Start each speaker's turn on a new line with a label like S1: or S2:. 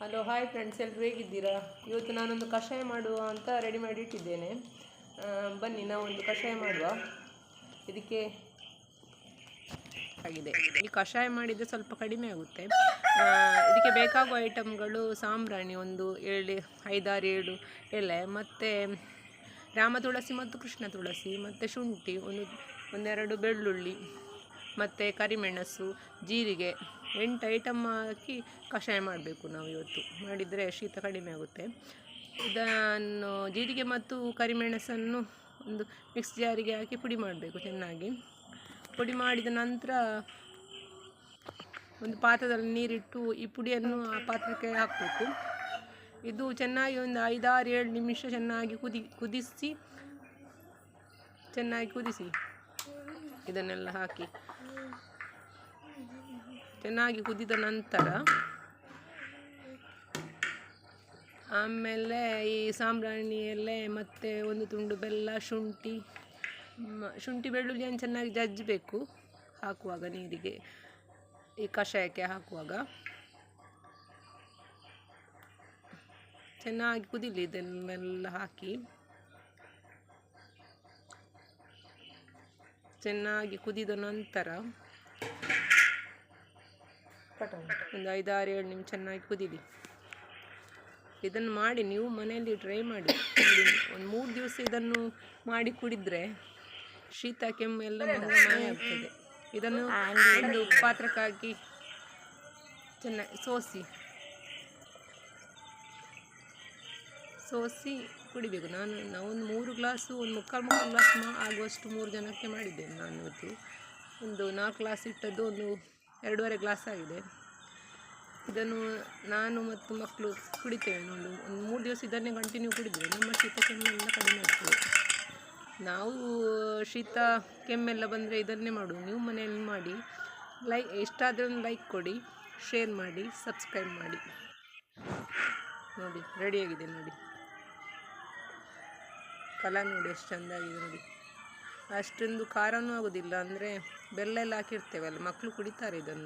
S1: Hello hi friends ಎಲ್ಲರೂ ಹೇಗಿದ್ದೀರಾ? ಇವತ್ತು ನಾನೊಂದು ಕಷಾಯ ಮಾಡುವ ಅಂತ ರೆಡಿ ಮಾಡಿ ಇಟ್ಟಿದ್ದೇನೆ. ಬನ್ನಿ, ನಾವೊಂದು ಕಷಾಯ ಮಾಡುವ. ಇದಕ್ಕೆ ಆಗಿದೆ. ಈ ಕಷಾಯ ಮಾಡಿದರೆ ಸ್ವಲ್ಪ ಕಡಿಮೆ ಆಗುತ್ತೆ. ಇದಕ್ಕೆ ಬೇಕಾಗುವ ಐಟಮ್ಗಳು ಸಾಂಬ್ರಾಣಿ ಒಂದು ಏಳು, ಐದಾರು, ಏಳು ಎಲೆ, ಮತ್ತು ರಾಮ ತುಳಸಿ ಮತ್ತು ಕೃಷ್ಣ ತುಳಸಿ, ಮತ್ತು ಶುಂಠಿ, ಒಂದು, ಒಂದೆರಡು ಬೆಳ್ಳುಳ್ಳಿ. ಮತ್ತು ಕರಿಮೆಣಸು, ಜೀರಿಗೆ, ಎಂಟು ಐಟಮ್ ಹಾಕಿ ಕಷಾಯ ಮಾಡಬೇಕು ನಾವು ಇವತ್ತು. ಮಾಡಿದರೆ ಶೀತ ಕಡಿಮೆ ಆಗುತ್ತೆ. ಇದನ್ನು ಜೀರಿಗೆ ಮತ್ತು ಕರಿಮೆಣಸನ್ನು ಒಂದು ಮಿಕ್ಸ್ ಜಾರಿಗೆ ಹಾಕಿ ಪುಡಿ ಮಾಡಬೇಕು ಚೆನ್ನಾಗಿ. ಪುಡಿ ಮಾಡಿದ ನಂತರ ಒಂದು ಪಾತ್ರದಲ್ಲಿ ನೀರಿಟ್ಟು ಈ ಪುಡಿಯನ್ನು ಆ ಪಾತ್ರಕ್ಕೆ ಹಾಕಬೇಕು. ಇದು ಚೆನ್ನಾಗಿ ಒಂದು ಐದಾರು ಏಳು ನಿಮಿಷ ಚೆನ್ನಾಗಿ ಕುದಿ, ಕುದಿಸಿ, ಚೆನ್ನಾಗಿ ಕುದಿಸಿ. ಇದನ್ನೆಲ್ಲ ಹಾಕಿ. ಚೆನ್ನಾಗಿ ಕುದಿದ ನಂತರ ಆಮೇಲೆ ಈ ಸಾಂಬ್ರಾಣಿ ಎಲೆ ಮತ್ತು ಒಂದು ತುಂಡು ಬೆಲ್ಲ, ಶುಂಠಿ ಶುಂಠಿ ಬೆಳ್ಳುಳ್ಳಿಯನ್ನು ಚೆನ್ನಾಗಿ ಜಜ್ಜಬೇಕು, ಹಾಕುವಾಗ ನೀರಿಗೆ, ಈ ಕಷಾಯಕ್ಕೆ ಹಾಕುವಾಗ. ಚೆನ್ನಾಗಿ ಕುದಿಲಿ ಇದನ್ನೆಲ್ಲ ಹಾಕಿ. ಚೆನ್ನಾಗಿ ಕುದಿದ ನಂತರ ಒಂದು ಐದಾರು ಏಳು ನಿಮಿಷ ಚೆನ್ನಾಗಿ ಕುದಿಲಿ. ಇದನ್ನು ಮಾಡಿ ನೀವು ಮನೆಯಲ್ಲಿ ಟ್ರೈ ಮಾಡಿ. ಒಂದು ಮೂರು ದಿವಸ ಇದನ್ನು ಮಾಡಿ ಕುಡಿದ್ರೆ ಶೀತ, ಕೆಮ್ಮು ಎಲ್ಲ ಇದನ್ನು ಒಂದು ಪಾತ್ರಕ್ಕಾಗಿ ಚೆನ್ನಾಗಿ ಸೋಸಿ. ಸೋಸಿ ಕುಡಿಬೇಕು. ನಾನು ನಾವೊಂದು ಮೂರು ಗ್ಲಾಸು, ಒಂದು ಮುಕ್ಕಾಲು ಮುಕ್ಕಾಲು ಗ್ಲಾಸ್ ಮಾ ಆಗುವಷ್ಟು ಮೂರು ಜನಕ್ಕೆ ಮಾಡಿದ್ದೇನೆ ನಾನು ಇವತ್ತು. ಒಂದು ನಾಲ್ಕು ಗ್ಲಾಸ್ ಇಟ್ಟದ್ದು ಒಂದು ಎರಡೂವರೆ ಗ್ಲಾಸ್ ಆಗಿದೆ. ಇದನ್ನು ನಾನು ಮತ್ತು ಮಕ್ಕಳು ಕುಡಿತೇವೆ ನೋಡಿ. ಒಂದು ಮೂರು ದಿವಸ ಇದನ್ನೇ ಕಂಟಿನ್ಯೂ ಕುಡಿದ್ರೆ ನಮ್ಮ ಶೀತ ಕೆಮ್ಮೆಲ್ಲ ಕಡಿಮೆ ಆಗ್ತದೆ. ನಾವು ಶೀತ ಕೆಮ್ಮೆಲ್ಲ ಬಂದರೆ ಇದನ್ನೇ ಮಾಡೋದು. ನೀವು ಮನೆಯಲ್ಲಿ ಮಾಡಿ, ಲೈ ಎಷ್ಟಾದರೂ ಲೈಕ್ ಕೊಡಿ ಶೇರ್ ಮಾಡಿ ಸಬ್ಸ್ಕ್ರೈಬ್ ಮಾಡಿ. ನೋಡಿ ರೆಡಿಯಾಗಿದೆ ನೋಡಿ. ಕಲರ್ ನೋಡಿ ಎಷ್ಟು ಚೆಂದಾಗಿದೆ ನೋಡಿ. ಅಷ್ಟೊಂದು ಖಾರವೂ ಆಗೋದಿಲ್ಲ, ಅಂದರೆ ಬೆಲ್ಲ ಎಲ್ಲ ಹಾಕಿರ್ತೇವಲ್ಲ ಮಕ್ಕಳು ಕುಡಿತಾರೆ ಇದನ್ನು.